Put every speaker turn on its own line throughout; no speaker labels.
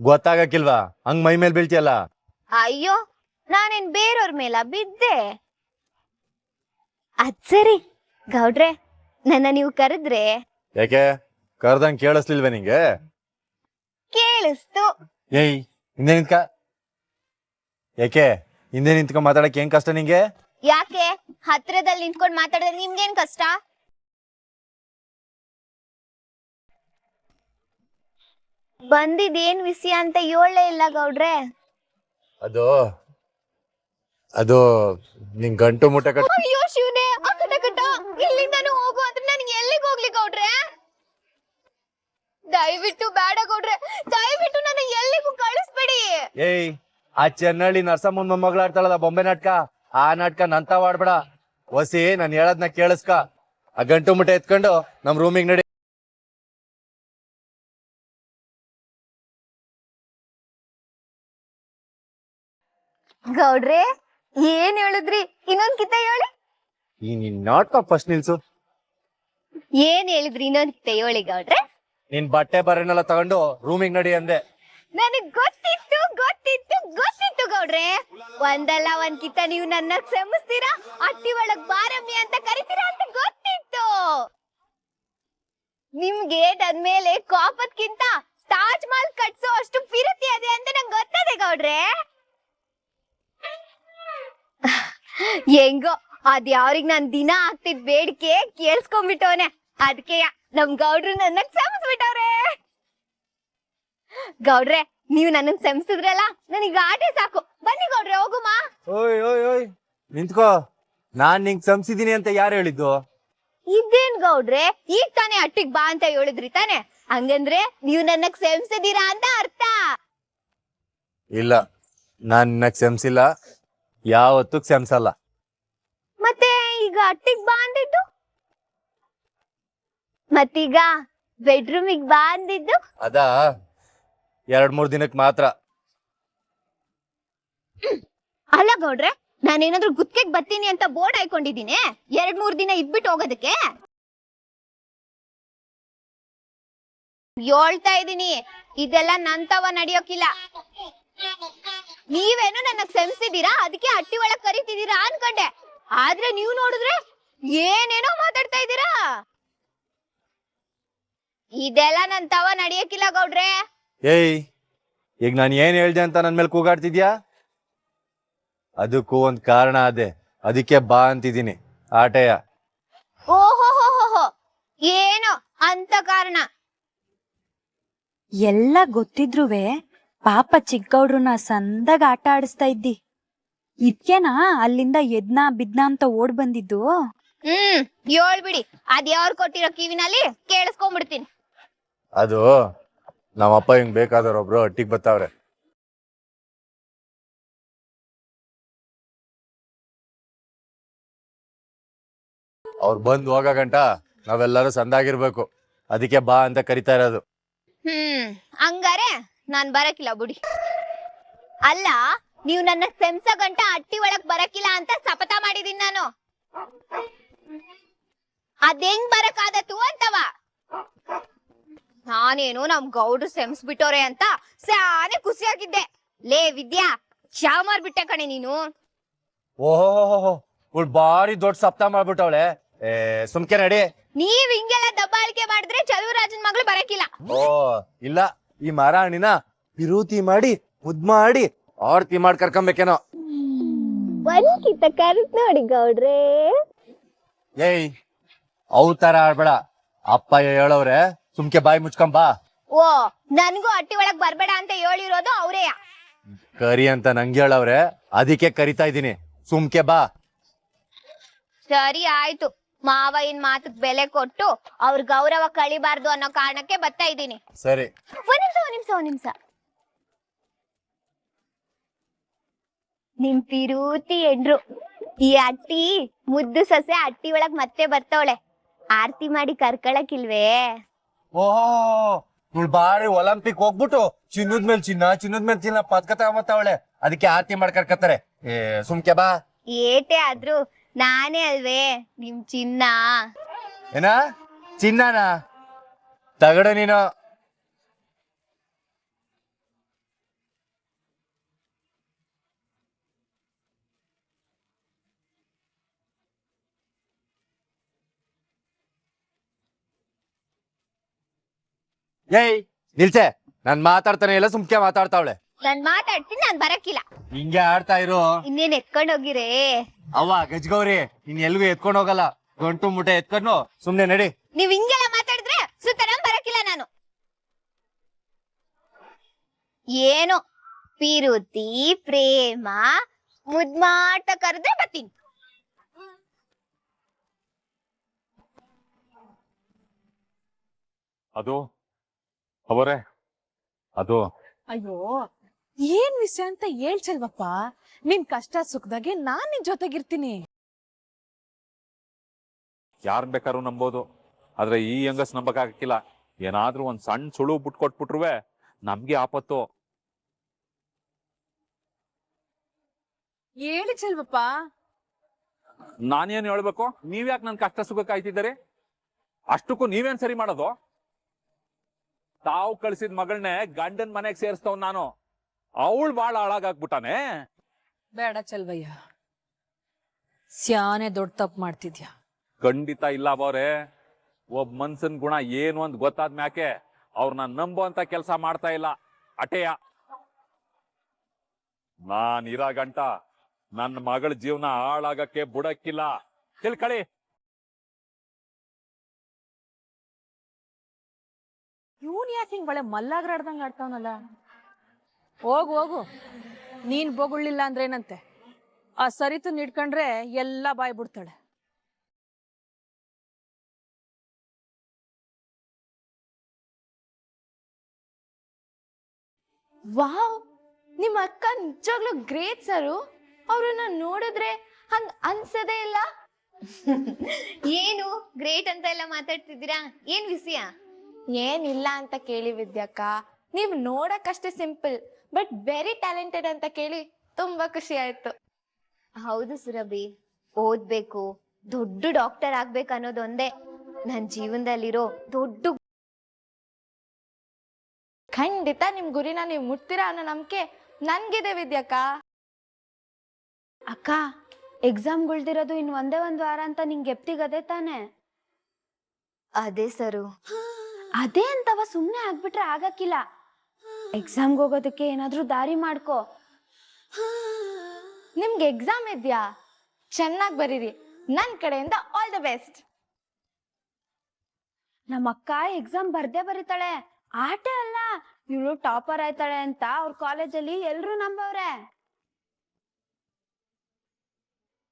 ಗೊತ್ತಾಗಕ್ಕಿಲ್ವಾ? ಹಂಗ್ ಮೈ ಮೇಲೆ ಬೀಳ್ತಿಯಲ್ಲ?
ಅಯ್ಯೋ ನಾನೇನ್ ಬೇರೆಯವ್ರ ಮೇಲ ಬಿದ್ದೆ? ಅದ್ ಸರಿ. ಗೌಡ್ರೆ ನನ್ನ ನೀವು ಕರೆದ್ರೆ?
ಯಾಕೆ? ಕರ್ದಂಗ್ ಕೇಳಿಸ್ಲಿಲ್ವೇ ನಿಂಗೆ?
ಕೇಳಿಸ್ತು.
ಏಯ್ ಹಿಂದೆ ನಿಂತ್ಕ. ಯಾಕೆ? ಹಿಂದೆ ನಿಂತ್ಕೊಂಡ್ ಮಾತಾಡಕ್ ಏನ್ ಕಷ್ಟ ನಿಂಗೆ?
ಯಾಕೆ? ಹತ್ರದಲ್ಲಿ ನಿಂತ್ಕೊಂಡ್ ಮಾತಾಡಿದ್ರೆ ನಿಮ್ಗೇನ್ ಕಷ್ಟ? ಬಂದಿದ್ದೇನ್ ವಿಷಯ ಅಂತ ಹೇಳಲೇ ಇಲ್ಲ ಗೌಡ್ರೆ?
ಅದು ಅದು ನಿನ್ ಗಂಟು ಮುಟ್ಟ ಕಟ್
ಅಯ್ಯೋ ಶಿವನೇ ಅಕ್ಕಟ ಕಟ ಇಲ್ಲಿಂದಾನು ಹೋಗು ಅಂದ್ರೆ ನನಗೆ ಎಲ್ಲಿಗೆ ಹೋಗ್ಲಿ ಗೌಡ್ರೆ? ದಯವಿಟ್ಟು ಬೇಡ ಗೌಡ್ರೆ ದಯವಿಟ್ಟು ನನ್ನ ಎಲ್ಲಿಗೂ ಕಳಿಸ್ಬೇಡಿ.
ಏಯ್ ಆ ಚೆನ್ನಳ್ಳಿ ನರಸಮ್ಮನ್ ಮೊಮ್ಮಗಳಾಡ್ತಾಳಲ್ಲ ಬೊಂಬೆ ನಾಟಕ ಆ ನಾಟಕ ನಂತ ಮಾಡ್ಬೇಡ ವಸಿ ನಾನ್ ಹೇಳದ್ನ ಕೇಳಿಸ್ಕ. ಆ ಗಂಟು ಮುಟ್ಟ ಎತ್ಕೊಂಡು ನಮ್ ರೂಮಿಗೆ ನಡಿ.
ಗೌಡ್ರೆ ಏನ್ ಹೇಳಿದ್ರಿ? ಇನ್ನೊಂದ್ ಕಿತ್ತ ಹೇಳಿ.
ಈ ನಿನ್ ನಾಟಕ ಫಸ್ಟ್ ನಿಲ್ಸು.
ಏನ್ ಹೇಳಿದ್ರಿ ಇನ್ನೊಂದ್ ಕಿತ್ತ ಹೇಳಿ ಗೌಡ್ರೆ?
ನಿನ್ ಬಟ್ಟೆ ಬರೆನೆಲ್ಲ ತಗೊಂಡು ರೂಮಿಗೆ ನಡಿ ಅಂದೆ.
ನನಗ್ ಗೊತ್ತಿತ್ತು ಗೊತ್ತಿತ್ತು ಗೊತ್ತಿತ್ತು ಗೌಡ್ರೆ. ಒಂದಲ್ಲ ಒಂದ್ ಕಿತ್ತ ನೀವು ನನ್ನ ಕ್ಷಮಿಸ್ತೀರಾ? ಅಟ್ಟಿ ಒಳಗ್ ಬಾರಮ್ಮಿ ಅಂತ ಕರಿತೀರಾ ಅಂತ ಗೊತ್ತಿತ್ತು. ನಿಮ್ಗೆ ಅದ್ಮೇಲೆ ಕೋಪದ್ಕಿಂತ ತಾಜ್ ಮಹಲ್ ಕಟ್ಸೋ ಅಷ್ಟು ಪಿರತಿ ಅದೇ ಅಂತ ನಂಗೆ ಗೊತ್ತದೆ ಗೌಡ್ರೆ. ಹೆಂಗೋ ಅದ್ ಯಾವ್ರಿಗ್ ನಾನ್ ದಿನ ಆಗ್ತಿದ್ ಬೇಡಿಕೆ ಕೇಳಿಸ್ಕೊಂಡ್ಬಿಟ್ಟವನೆ. ಅದಕ್ಕೆ ನಮ್ ಗೌಡ್ರು ನನ್ನ ಕ್ಷಮಿಸ್ಬಿಟ್ಟವ್ರೆ. ಗೌಡ್ರೆ ನೀವ್ ನನ್ನ ಕ್ಷಮಿಸಿದ್ರಲ್ಲ? ನನಗ್ ಆಟೆ ಸಾಕು. ಬನ್ನಿ ಗೌಡ್ರೆ ಹೋಗುಮಾ.
ಓಯ್ ಓಯ್ ಓಯ್ ನಿಂತ್ಕೋ. ನಾನ್ ನಿಂಗ್ ಸಂಸಿದೀನಿ ಅಂತ ಯಾರು ಹೇಳಿದ್ದು?
ಇದೇನ್ ಗೌಡ್ರೆ? ಈಗ ತಾನೇ ಅಟ್ಟಿಗ್ ಬಾ ಅಂತ ಹೇಳಿದ್ರಿ ತಾನೆ? ಹಂಗಂದ್ರೆ ನೀವು ನನ್ನ ಕ್ಷಮಿಸಿದೀರಾ ಅಂತ ಅರ್ಥ.
ಇಲ್ಲ ನಾನ್ ನಿನ್ನ ಕ್ಷಮಿಸಿಲ್ಲ. ಯಾವತ್ತೂ ಕ್ಷಮಿಸಲ್ಲ.
ಮತ್ತೆ ಈಗ ಅಟ್ಟಿಗ್ ಬಾ ಅಂದಿದ್ದು ಮತ್ತೀಗ ಬೆಡ್ರೂಮಿಗ್ ಬಾ ಅಂದಿದ್ದು
ಅದ ಎರಡ್ ಮೂರ್ ದಿನಕ್ಕೆ ಮಾತ್ರ.
ಅಲ್ಲ ಗೌಡ್ರೆ ನಾನೇನಾದ್ರೂ ಗುತ್ತಿಗೆಗ್ ಬರ್ತೀನಿ ಅಂತ ಬೋರ್ಡ್ ಹಾಕೊಂಡಿದ್ದೀನಿ ಎರಡ್ ಮೂರ್ ದಿನ ಇದ್ಬಿಟ್ಟು ಹೋಗೋದಕ್ಕೆ. ಹೇಳ್ತಾ ಇದೀನಿ ಇದೆಲ್ಲ ನಂತವ ನಡೆಯೋಕಿಲ್ಲ. ನೀವೇನು ನನ್ನ ಕ್ಷಮಿಸಿದೀರಾ ಅದಕ್ಕೆ ಹಟ್ಟಿ ಒಳಗ್ ಕರಿತಿದ್ದೀರಾ ಅನ್ಕೊಂಡೆ. ಆದ್ರೆ ನೀವು ನೋಡಿದ್ರೆ ಏನೇನೋ ಮಾತಾಡ್ತಾ ಇದ್ದೀರಾ? ಇದೆಲ್ಲ ನನ್ ತವ ನಡಿಯಕ್ಕಿಲ್ಲ ಗೌಡ್ರೆ.
ಏಯ್ ಈಗ ನಾನು ಏನ್ ಹೇಳ್ದೆ ಅಂತ ನನ್ ಮೇಲೆ ಕೂಗಾಡ್ತಿದ್ಯಾ? ಅದಕ್ಕೂ ಒಂದ್ ಕಾರಣ ಅದೇ. ಅದಕ್ಕೆ ಬಾ ಅಂತಿದ್ದೀನಿ. ಆಟೆಯ
ಓಹೋ ಏನೋ? ಅಂತ ಕಾರಣ.
ಎಲ್ಲ ಗೊತ್ತಿದ್ರುವೆ ಪಾಪ ಚಿಕ್ಕಗೌಡ್ರನ್ನ ಸಂದಾಗ ಆಟ ಆಡಿಸ್ತಾ ಇದ್ದಿ. ಇದ್ಕೇನಾ ಅಲ್ಲಿಂದ ಎದ್ನಾ ಬಿದ್ನಾ ಅಂತ ಓಡ್ ಬಂದಿದ್ದು?
ಹ್ಮ್ ಹೇಳ್ಬಿಡಿ ಅದ್ ಯಾರು ಕೊಟ್ಟಿರೋ ಕಿವಿನಲ್ಲಿ ಕೇಳಿಸ್ಕೊಂಡ್ಬಿಡ್ತೀನಿ
ಅದು ನಮ್ಮಪ್ಪ ಹಿಂಗ್ ಬೇಕಾದವ್ರೊಬ್ರು ಅಟ್ಟಿಗ್ ಬರ್ತಾವ್ರೆ ಅವ್ರ ಬಂದ್ ಹೋಗ ಗಂಟ ನಾವೆಲ್ಲರೂ ಸಂದಾಗಿರ್ಬೇಕು. ಅದಕ್ಕೆ ಬಾ ಅಂತ ಕರಿತಾ ಇರೋದು.
ಹ್ಮ್ ಹಂಗಾರೆ ನಾನ್ ಬರಕಿಲ್ಲ ಬುಡಿ. ಅಲ್ಲ ನೀವು ನನ್ನ ಸೆಮ್ಸ ಗಂಟ ಅಟ್ಟಿ ಒಳಗ್ ಬರಕಿಲ್ಲ ಅಂತ ಶಪಥ ಮಾಡಿದೀನಿ ನಾನು. ಅದೆಂಗ್ ಬರಕಾದತ್ತು ಅಂತವ? ನಾನೇನು ನಮ್ ಗೌಡ್ರು ಸೆಮ್ಸ್ ಬಿಟ್ಟೋರೆ ಅಂತ ಸಾನೆ ಖುಷಿಯಾಗಿದ್ದೆ. ಲೇ ವಿದ್ಯಾ ಚಾವ್ ಮಾರ್ಬಿಟ್ಟೆ ಕಣೆ ನೀನು.
ಓಹೋ ಇವ್ಳು ಬಾರಿ ದೊಡ್ಡ ಸಪ್ತ ಮಾಡ್ಬಿಟ್ಟವಳೆ. ಏ ಸುಮ್ಕೆ ನಡಿ.
ನೀವ್ ಹಿಂಗೆಲ್ಲ ದಬ್ಬಾಳಿಕೆ ಮಾಡಿದ್ರೆ ಚಲುವರಾಜನ್ ಮಗಳು ಬರಕಿಲ್ಲ.
ಓ ಇಲ್ಲ. ಈ ಮಹಾರಾಣಿನ ವಿರೂತಿ ಮಾಡಿ ಮುದ್ ಮಾಡಿ ಆರ್ತಿ ಮಾಡಿ ಕರ್ಕೊಂಬೇಕೇನೋ.
ಬಂದ್ಕಿತ ಕರೆದ್ ನೋಡಿ ಗೌಡ್ರೆ.
ಏಯ್ ಅವತಾರ ತರ ಆಡ್ಬೇಡ ಅಪ್ಪ ಹೇಳವ್ರೆ ಸುಮ್ಕೆ ಬಾಯಿ ಮುಚ್ಕೊಂಬಾ
ಓ ನನ್ಗೂ ಅಟ್ಟಿ ಒಳಗ್ ಬರ್ಬೇಡ ಅಂತ ಹೇಳಿರೋದು ಅವ್ರೇ
ಕರಿ ಅಂತ ನಂಗೆ ಹೇಳವ್ರೆ ಅದಕ್ಕೆ ಕರಿತಾ ಇದೀನಿ ಸುಮ್ಕೆ ಬಾ.
ಸರಿ ಆಯ್ತು. ಮಾವ ಇನ್ ಮಾತಕ್ ಬೆಲೆ ಕೊಟ್ಟು ಅವ್ರ ಗೌರವ ಕಳಿಬಾರ್ದು ಅನ್ನೋ ಕಾರಣಕ್ಕೆ ಬರ್ತಾ ಇದ್ದೀನಿ.
ಸರಿ.
ಒಂದ್ ನಿಮಿಷ ಒಂದ್ ನಿಮಿಷ ಒಂದ್ ನಿಮಿಷ. ನಿಮ್ ಪಿರೂತಿ ಎಂಡ್ರು ಈ ಅಟ್ಟಿ ಮುದ್ದು ಸೊಸೆ ಅಟ್ಟಿ ಒಳಗ್ ಮತ್ತೆ ಬರ್ತವಳೆ. ಆರ್ತಿ ಮಾಡಿ ಕರ್ಕೊಳಕಿಲ್ವೇ
ಓಹೋ ಇವಳು ಬಾರಿ ಒಲಿಂಪಿಕ್ ಹೋಗ್ಬಿಟ್ಟು ಚಿನ್ನದ ಮೇಲೆ ಚಿನ್ನ ಚಿನ್ನದ ಮೇಲೆ ಚಿನ್ನ ಪದಕ ತಗೊಂಬತ್ತವಳೆ. ಅದಕ್ಕೆ ಆರ್ತಿ ಮಾಡಿ ಕರ್ಕತ್ತಾರೆ ಏ ಸುಮ್ಕೆ ಬಾ.
ಏಟೆ ಆದ್ರೂ ನಾನೇ ಅಲ್ವೇ ನಿಮ್ ಚಿನ್ನ.
ಏನ? ಚಿನ್ನನಾ? ತಗಡ ನೀನು. ಏಯ್ ನಿಲ್ಸೆ. ನನ್ ಮಾತಾಡ್ತಾನೆ ಇಲ್ಲ ಸುಮ್ಕೆ ಮಾತಾಡ್ತಾವಳೆ.
ನನ್ ಮಾತಾಡ್ತೀನಿ ನಾನ್ ಬರಕಿಲ್ಲ.
ಹಿಂಗೆ ಆಡ್ತಾ ಇರು.
ಇನ್ನೇನ್ ಎತ್ಕೊಂಡೋಗಿರೇ
ಅವ್ವ ಗಜ್ಗೌರಿ ನೀನ್ ಎಲ್ಗೂ ಎತ್ಕೊಂಡ್ ಹೋಗಲ್ಲ. ಗಂಟು ಮುಟೆ ಎತ್ಕೊಂಡು ಸುಮ್ನೆ ನಡಿ.
ನೀವ್ ಹಿಂಗೆಲ್ಲ ಮಾತಾಡಿದ್ರೆ ಸುತ್ತ ಬರಕಿಲ್ಲ ನಾನು. ಏನು? ಪಿರುತಿ ಪ್ರೇಮ ಮುದ್ಮಾಟ ಕರೆದ್ರೆ ಬರ್ತೀನಿ.
ಅದು ಅವರೇ. ಅದು.
ಅಯ್ಯೋ. ಏನ್ ವಿಷಯ ಅಂತ ಹೇಳ್ಚಲ್ವಪ್ಪ ನಿನ್ ಕಷ್ಟ ಸುಖದಾಗೆ ನಾನ್ ನಿನ್ ಜೊತೆಗಿರ್ತೀನಿ.
ಯಾರ್ ಬೇಕಾದ್ರೂ ನಂಬೋದು. ಆದ್ರೆ ಈ ಹೆಂಗಸ್ ನಂಬಕ್ ಆಗಕ್ಕಿಲ್ಲ ಏನಾದ್ರೂ ಒಂದ್ ಸಣ್ಣ ಸುಳು ಬಿಟ್ಕೊಟ್ಬಿಟ್ರುವೆ ನಮ್ಗೆ ಆಪತ್ತು.
ಹೇಳಿ ಚೆಲ್ವಪ್ಪ
ನಾನೇನ್ ಹೇಳ್ಬೇಕು? ನೀವ್ಯಾಕ್ ನನ್ ಕಷ್ಟ ಸುಖ ಕಾಯ್ತಿದ್ದೀರಿ? ಅಷ್ಟಕ್ಕೂ ನೀವೇನ್ ಸರಿ ಮಾಡೋದು? ತಾವು ಕಳ್ಸಿದ ಮಗಳನ್ನೇ ಗಂಡನ್ ಮನೆಗ್ ಸೇರಿಸ್ತವ್ ನಾನು. ಅವಳು ಬಾಳ ಹಾಳಾಗಾಕ್ಬಿಟ್ಟಾನೆ
ಬೇಡ ಚಲ್ವಯ್ಯ. ಸ್ಯಾನೆ ದೊಡ್ಡ ತಪ್ಪು ಮಾಡ್ತಿದ್ಯಾ?
ಖಂಡಿತ ಇಲ್ಲ ಅವರೇ. ಒಬ್ಬ ಮನ್ಸನ್ ಗುಣ ಏನು ಅಂತ ಗೊತ್ತಾದ್ ಮ್ಯಾಕೆ ಅವ್ರನ್ನ ನಂಬೋ ಅಂತ ಕೆಲಸ ಮಾಡ್ತಾ ಇಲ್ಲ. ಅಟೆಯ. ನಾನ್ ಇರ ಗಂಟ ನನ್ನ ಮಗಳ ಜೀವನ ಹಾಳಾಗಕ್ಕೆ ಬುಡಕ್ಕಿಲ್ಲ. ತಿಳ್ಕಳಿ.
ಇವನ್ ಯಾಕೆ ಹಿಂಗ್ ಬಳೆ ಮಲ್ಲಾಗ್ರಾಡ್ದಂಗ್ ಆಡ್ತಾವನಲ್ಲ? ಹೋಗು ಹೋಗು. ನೀನ್ ಬೊಗುಳ್ಳಿಲ್ಲ ಅಂದ್ರೆ ಏನಂತೆ? ಆ ಸರಿತು ನಿಡ್ಕೊಂಡ್ರೆ ಎಲ್ಲ ಬಾಯ್ ಬಿಡ್ತಾಳೆ.
ವಾವ್! ನಿಮ್ಮ ಅಕ್ಕ ನಿಜವಾಗ್ಲೂ ಗ್ರೇಟ್ ಸರು. ಅವ್ರನ್ನ ನೋಡಿದ್ರೆ ಹಂಗ್ ಅನ್ಸದೇ ಇಲ್ಲ.
ಏನು ಗ್ರೇಟ್ ಅಂತ ಎಲ್ಲ ಮಾತಾಡ್ತಿದ್ದೀರಾ? ಏನ್ ವಿಷಯ?
ಏನಿಲ್ಲ ಅಂತ ಕೇಳಿ ವಿದ್ಯಕ್ಕ. ನೀವ್ ನೋಡಕ್ಕಷ್ಟೇ ಸಿಂಪಲ್. ಬಟ್ ವೆರಿ ಟ್ಯಾಲೆಂಟೆಡ್ ಅಂತ ಕೇಳಿ ತುಂಬಾ ಖುಷಿ ಆಯ್ತು.
ಹೌದು ಸುರಭಿ ಓದ್ಬೇಕು ದೊಡ್ಡ ಡಾಕ್ಟರ್ ಆಗ್ಬೇಕು ಅನ್ನೋದೊಂದೇ ನನ್ ಜೀವನದಲ್ಲಿರೋ ದೊಡ್ಡ
ಖಂಡಿತ ನಿಮ್ ಗುರಿನ ನೀವು ಮುಟ್ತೀರಾ ಅನ್ನೋ ನಂಬಿಕೆ ನನ್ಗಿದೆ ವಿದ್ಯಕ್ಕ.
ಅಕ್ಕ ಎಕ್ಸಾಮ್ ಗುಳ್ದಿರೋದು ಇನ್ ಒಂದೇ ಒಂದ್ ವಾರ ಅಂತ ನಿಂಗೆ ಎಪ್ತಿಗದೆ ತಾನೆ?
ಅದೇ ಸರು.
ಅದೇ ಅಂತವ ಸುಮ್ನೆ ಆಗ್ಬಿಟ್ರೆ ಆಗಕ್ಕಿಲ್ಲ. ಎಕ್ಸಾಮ್ಗೆ ಹೋಗೋದಕ್ಕೆ ಏನಾದರೂ ದಾರಿ ಮಾಡ್ಕೋ.
ನಿಮ್ಗೆ ಎಕ್ಸಾಮ್ ಇದೆಯಾ? ಚೆನ್ನಾಗಿ ಬರೀರಿ. ನನ್ನ ಕಡೆಯಿಂದ ಆಲ್ ದ ಬೆಸ್ಟ್
ನಮ್ಮ ಅಕ್ಕ ಎಕ್ಸಾಮ್ ಬರ್ದೇ ಬರೀತಾಳೆ. ಆಟ ಅಲ್ಲ. ಇವಳು ಟಾಪರ್ ಆಯ್ತಾಳೆ ಅಂತ ಅವ್ರ ಕಾಲೇಜಲ್ಲಿ ಎಲ್ಲರೂ ನಂಬವ್ರೆ.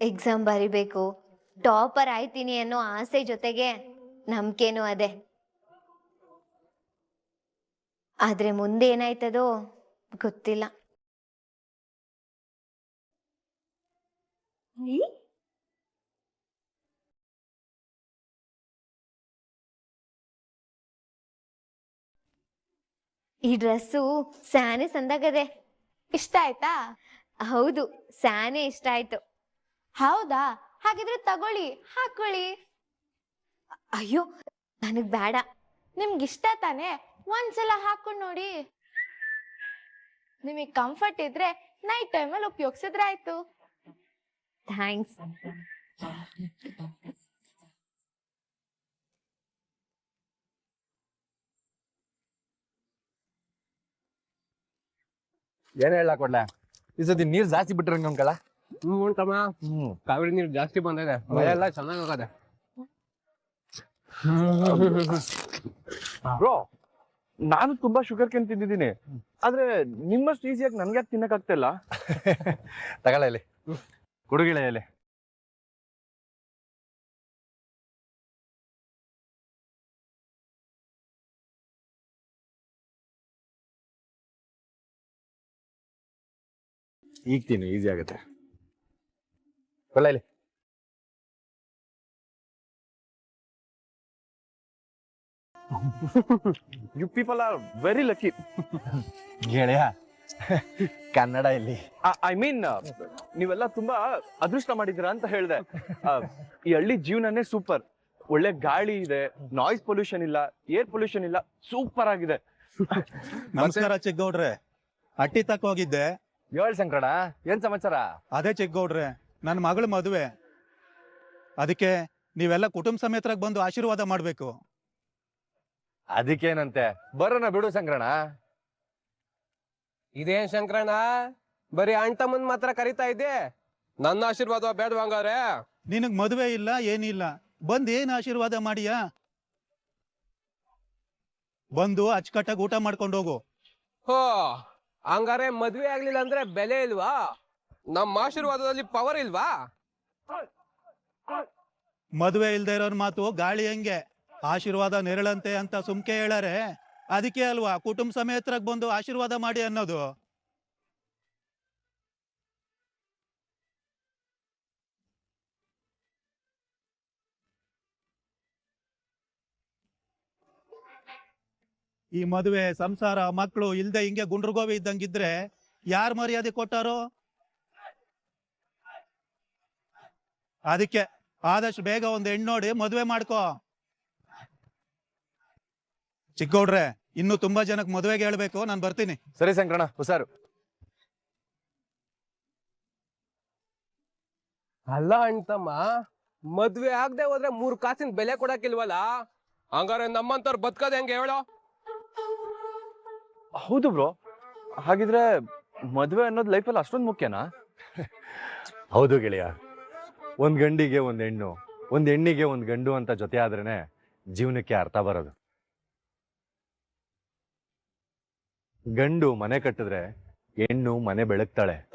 ಎಕ್ಸಾಮ್ ಬರಿಬೇಕು. ಟಾಪರ್ ಆಯ್ತೀನಿ ಅನ್ನೋ ಆಸೆ ಜೊತೆಗೆ ನಂಬಿಕೆನೂ ಅದೇ. ಆದ್ರೆ ಮುಂದೆ ಏನಾಯ್ತದೋ ಗೊತ್ತಿಲ್ಲ. ಈ ಡ್ರೆಸ್ಸು ಸ್ಯಾನೆ ಸಂದಾಗದೆ.
ಇಷ್ಟ ಆಯ್ತಾ?
ಹೌದು ಸ್ಯಾನೆ ಇಷ್ಟ ಆಯ್ತು.
ಹೌದಾ? ಹಾಗಿದ್ರೆ ತಗೊಳ್ಳಿ ಹಾಕೊಳ್ಳಿ.
ಅಯ್ಯೋ ನನಗ್ ಬೇಡ
ನಿಮ್ಗಿಷ್ಟ ತಾನೇ ತಾನೆ? ಒಂದ್ಸಲ ಹಾಕೊಂಡ್ ನೋಡಿ. ನಿಮಗ್ ಕಂಫರ್ಟ್ ಇದ್ರೆ ನೈಟ್ ಟೈಮಲ್ಲಿ ಉಪಯೋಗಿಸಿದ್ರೆ ಆಯ್ತು.
ಥ್ಯಾಂಕ್ಸ್
ಏನ್ ಹೇಳ ಕೊಡ್ಲ? ಈ ಸತಿ ನೀರ್ ಜಾಸ್ತಿ ಬಿಟ್ಟಿರಂಗ ಅಂಕಲ್ಲ
ಹ್ಮ್ ಉಂಟಮ್ಮ.
ಹ್ಮ್.
ಕಾವೇರಿ ನೀರ್ ಜಾಸ್ತಿ ಬಂದಿದೆ. ಮಳೆ ಎಲ್ಲ ಚೆನ್ನಾಗ್ ಹೋಗದೆ.
ಬ್ರೋ ನಾನು ತುಂಬಾ ಶುಗರ್ ಕೇನ್ ತಿಂದಿದ್ದೀನಿ. ಆದ್ರೆ ನಿಮ್ಮಷ್ಟು ಈಸಿಯಾಗಿ ನನ್ಗೆ ತಿನ್ನಕ್ ಆಗ್ತಾ ಇಲ್ಲ
ತಗೊಳ್ಳ ಇಲ್ಲಿ ಕುಡುಗಿಳ ಇಲ್ಲಿ ಈಗ ತಿನ್ನು ಈಸಿ ಆಗುತ್ತೆ. ಒಳ್ಳೆ ಇಲ್ಲಿ
you people are very lucky
ಗೆಳೆಯ ಕನ್ನಡ ಇಲ್ಲಿ.
ಐ ಮೀನ್ ನೀವೆಲ್ಲ ತುಂಬಾ ಅದೃಷ್ಟ ಮಾಡಿದ್ದೀರಾ ಅಂತ ಹೇಳಿದೆ. ಈ ಹಳ್ಳಿ ಜೀವನನೇ ಸೂಪರ್ ಒಳ್ಳೆ ಗಾಳಿ ಇದೆ ನಾಯ್ಸ್ ಪೊಲ್ಯೂಷನ್ ಇಲ್ಲ ಏರ್ ಪೊಲ್ಯೂಷನ್ ಇಲ್ಲ ಸೂಪರ್ ಆಗಿದೆ.
ನಮಸ್ಕಾರ ಚಿಕ್ಕಗೌಡ್ರೆ ಅಟ್ಟಿ ತಕ್ಕ ಹೋಗಿದ್ದೆ.
ಏಳ್ ಸಂಕಟ ಏನ್ ಸಮಾಚಾರ?
ಅದೇ ಚಿಕ್ಕಗೌಡ್ರೆ ನನ್ನ ಮಗಳ ಮದುವೆ. ಅದಕ್ಕೆ ನೀವೆಲ್ಲ ಕುಟುಂಬ ಸಮೇತರಾಗಿ ಬಂದು ಆಶೀರ್ವಾದ ಮಾಡಬೇಕು.
ಅದಕ್ಕೇನಂತೆ? ಬರೋಣ ಬಿಡು ಸಂಕ್ರಣ
ಇದೇನ್ ಶಂಕರಣ್ಣ? ಬರೀ ಅಣ್ಣ ತಮ್ಮನ್ ಮಾತ್ರ ಕರಿತಾ ಇದ್ದೆ? ನನ್ನ ಆಶೀರ್ವಾದ ಬೇಡ ಹಂಗಾರೆ
ನಿನಗ್ ಮದುವೆ ಇಲ್ಲ ಏನಿಲ್ಲ. ಬಂದ್ ಏನ್ ಆಶೀರ್ವಾದ ಮಾಡಿಯಾ? ಬಂದು ಅಚ್ಚುಕಟ್ಟಾಗಿ ಊಟ ಮಾಡ್ಕೊಂಡು ಹೋಗು.
ಹೋ ಹಂಗಾರೆ ಮದ್ವೆ ಆಗ್ಲಿಲ್ಲ ಅಂದ್ರೆ ಬೆಲೆ ಇಲ್ವಾ? ನಮ್ಮ ಆಶೀರ್ವಾದದಲ್ಲಿ ಪವರ್ ಇಲ್ವಾ?
ಮದ್ವೆ ಇಲ್ದೇ ಇರೋರ್ ಮಾತು ಗಾಳಿ ಹೆಂಗೆ. ಆಶೀರ್ವಾದ ನೆರಳಂತೆ ಅಂತ ಸುಮ್ಕೆ ಹೇಳಾರೆ, ಅದಕ್ಕೆ ಅಲ್ವಾ? ಕುಟುಂಬ ಸಮೇತರ ಬಂದು ಆಶೀರ್ವಾದ ಮಾಡಿ ಅನ್ನೋದು. ಈ ಮದುವೆ, ಸಂಸಾರ ಮಕ್ಕಳು ಇಲ್ದೆ ಹಿಂಗೆ ಗುಂಡ್ರಗೋವಿ ಇದ್ದಂಗಿದ್ರೆ ಯಾರು ಮರ್ಯಾದೆ ಕೊಟ್ಟಾರೋ? ಅದಕ್ಕೆ ಆದಷ್ಟು ಬೇಗ ಒಂದು ಹೆಣ್ಣು ನೋಡಿ ಮದುವೆ ಮಾಡ್ಕೋ. ಚಿಕ್ಕೌಡ್ರೆ ಇನ್ನು ತುಂಬಾ ಜನಕ್ಕೆ ಮದುವೆಗೆ ಹೇಳ್ಬೇಕು ನಾನು ಬರ್ತೀನಿ.
ಸರಿ ಸಂಕ್ರಣ ಹುಷಾರು.
ಅಲ್ಲ ಅಣ್ಣ ತಮ್ಮ ಮದ್ವೆ ಆಗದೆ ಹೋದ್ರೆ ಮೂರ್ ಕಾಸಿನ ಬೆಲೆ ಕೊಡಕ್ಕಿಲ್ವಲ್ಲ? ಹಂಗಾರೆ ನಮ್ಮಂತವ್ರು ಬದುಕೋದ್ ಹೆಂಗೆ ಹೇಳೋ?
ಹೌದು ಬ್ರೋ. ಹಾಗಿದ್ರೆ ಮದ್ವೆ ಅನ್ನೋದು ಲೈಫಲ್ಲಿ ಅಷ್ಟೊಂದು ಮುಖ್ಯನಾ?
ಹೌದು ಗೆಳೆಯ. ಒಂದ್ ಗಂಡಿಗೆ ಒಂದ್ ಹೆಣ್ಣು ಒಂದ್ ಹೆಣ್ಣಿಗೆ ಒಂದ್ ಗಂಡು ಅಂತ ಜೊತೆ ಆದ್ರೇನೆ ಜೀವನಕ್ಕೆ ಅರ್ಥ ಬರೋದು. ಗಂಡು ಮನೆ ಕಟ್ಟಿದ್ರೆ ಹೆಣ್ಣು ಮನೆ ಬೆಳಗ್ತಾಳೆ.